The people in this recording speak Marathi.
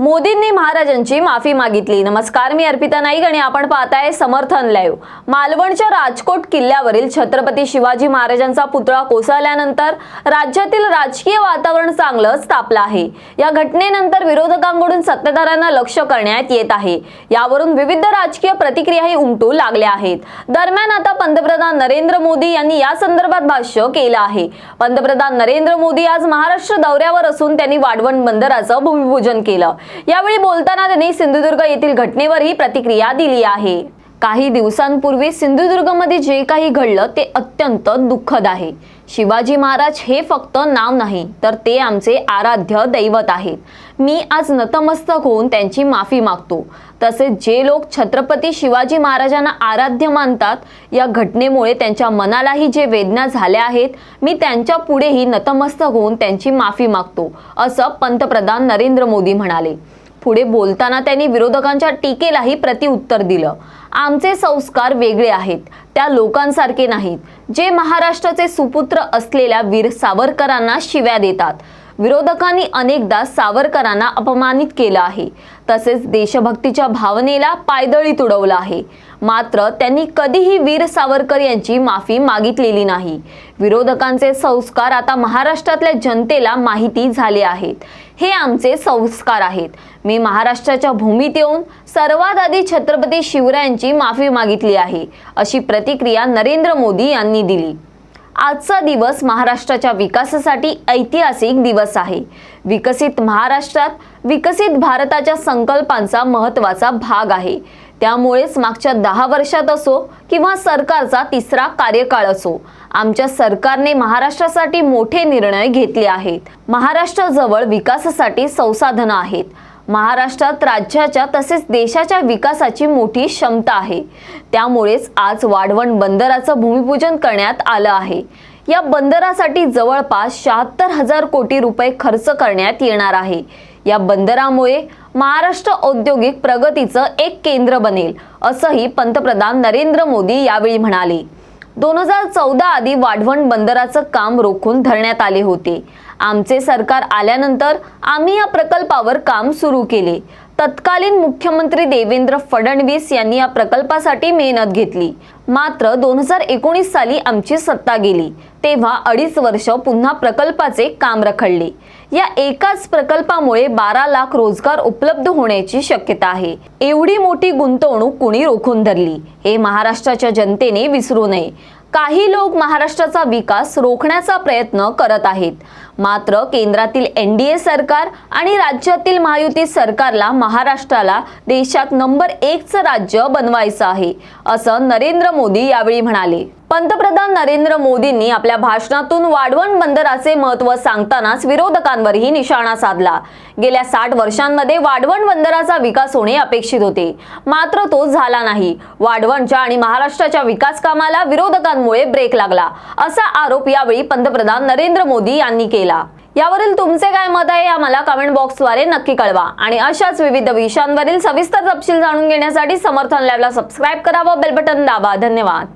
मोदींनी महाराजांची माफी मागितली. नमस्कार मी अर्पिता नाईक आणि आपण पाहताय समर्थन लाईव्ह. मालवणच्या राजकोट किल्ल्यावरील छत्रपती शिवाजी महाराजांचा पुतळा कोसळल्यानंतर राज्यातील राजकीय वातावरण चांगलंच तापलं आहे. या घटनेनंतर विरोधकांकडून सत्ताधाऱ्यांना लक्ष करण्यात येत आहे. यावरून विविध राजकीय प्रतिक्रियाही उमटू लागल्या आहेत. दरम्यान आता पंतप्रधान नरेंद्र मोदी यांनी या संदर्भात भाष्य केलं आहे. पंतप्रधान नरेंद्र मोदी आज महाराष्ट्र दौऱ्यावर असून त्यांनी वाढवण बंदराचं भूमिपूजन केलं. यावेळी बोलताना त्यांनी सिंधुदुर्ग येथील घटनेवरही प्रतिक्रिया दिली आहे. काही दिवसांपूर्वी सिंधुदुर्गमध्ये जे काही घडलं ते अत्यंत दुःखद आहे. शिवाजी महाराज हे फक्त नाव नाही तर ते आमचे आराध्य दैवत आहेत. मी आज नतमस्तक होऊन त्यांची माफी मागतो. तसेच जे लोक छत्रपती शिवाजी महाराजांना आराध्य मानतात या घटनेमुळे त्यांच्या मनालाही जे वेदना झाल्या आहेत मी त्यांच्या पुढेही नतमस्तक होऊन त्यांची माफी मागतो असं पंतप्रधान नरेंद्र मोदी म्हणाले. पुढे बोलताना त्यांनी विरोधकांच्या टीकेलाही प्रतिउत्तर दिलं. आमचे संस्कार वेगळे आहेत त्या लोकांसारखे नाहीत. जे महाराष्ट्राचे सुपुत्र असलेल्या वीर सावरकरांना शिव्या देतात. विरोधकांनी अनेकदा सावरकरांना अपमानित केलं आहे. तसेच देशभक्तीच्या भावनेला पायदळी तुडवलं आहे. मात्र त्यांनी कधीही वीर सावरकर यांची माफी मागितलेली नाही. विरोधकांचे संस्कार आता महाराष्ट्रातल्या जनतेला माहिती झाले आहेत. हे आमचे संस्कार आहेत. मी महाराष्ट्राच्या भूमीत येऊन सर्वात आधी छत्रपती शिवरायांची माफी मागितली आहे अशी प्रतिक्रिया नरेंद्र मोदी यांनी दिली. आजचा दिवस महाराष्ट्राच्या विकासासाठी ऐतिहासिक दिवस आहे. विकसित महाराष्ट्रात विकसित भारताच्या संकल्पांचा महत्त्वाचा भाग आहे. त्यामुळेच मागच्या दहा वर्षात असो किंवा सरकारचा तिसरा कार्यकाळ असो आमच्या सरकारने महाराष्ट्रासाठी मोठे निर्णय घेतले आहेत. महाराष्ट्राजवळ विकासासाठी संसाधनं आहेत. महाराष्ट्रात राज्याच्या तसेच देशाच्या विकासाची मोठी क्षमता आहे. त्यामुळेच आज वाढवण बंदराचं भूमिपूजन करण्यात आलं आहे. या बंदरासाठी जवळपास शहात्तर हजार कोटी रुपये खर्च करण्यात येणार आहे. या बंदरामुळे महाराष्ट्र औद्योगिक प्रगतीचं एक केंद्र बनेल असंही पंतप्रधान नरेंद्र मोदी यावेळी म्हणाले. दोन हजार चौदा आधी वाढवण बंदराचं काम रोखून धरण्यात आले होते. आमचे सरकार आल्यानंतर आम्ही या प्रकल्पावर काम सुरू केले. तत्कालीन मुख्यमंत्री देवेंद्र फडणवीस यांनी या प्रकल्पासाठी मेहनत घेतली. मात्र दोन हजार एकोणीस साली आमची सत्ता गेली. तेव्हा अडीच वर्ष पुन्हा प्रकल्पाचे काम रखडले. या एकाच प्रकल्पामुळे बारा लाख रोजगार उपलब्ध होण्याची शक्यता आहे. एवढी मोठी गुंतवणूक कुणी रोखून धरली? हे महाराष्ट्राच्या जनतेने विसरू नये. काही लोक महाराष्ट्राचा विकास रोखण्याचा प्रयत्न करत आहेत. मात्र केंद्रातील एन डी ए सरकार आणि राज्यातील महायुती सरकारला महाराष्ट्राला देशात नंबर एकचं राज्य बनवायचं आहे असं नरेंद्र मोदी यावेळी म्हणाले. पंतप्रधान नरेंद्र मोदींनी आपल्या भाषणातून वाढवण बंदराचे महत्त्व सांगतानाच विरोधकांवरही निशाणा साधला. गेल्या साठ वर्षांमध्ये वाढवण बंदराचा विकास होणे अपेक्षित होते. मात्र तो झाला नाही. वाढवणच्या आणि महाराष्ट्राच्या विकास कामाला विरोधकांमुळे ब्रेक लागला असा आरोप यावेळी पंतप्रधान नरेंद्र मोदी यांनी केला. यावरील तुमचे काय मत आहे आम्हाला कमेंट बॉक्सद्वारे नक्की कळवा. आणि अशाच विविध विषयांवरील सविस्तर तपशील जाणून घेण्यासाठी समर्थन लॅबला सबस्क्राईब करा व बेल बटन दाबा. धन्यवाद.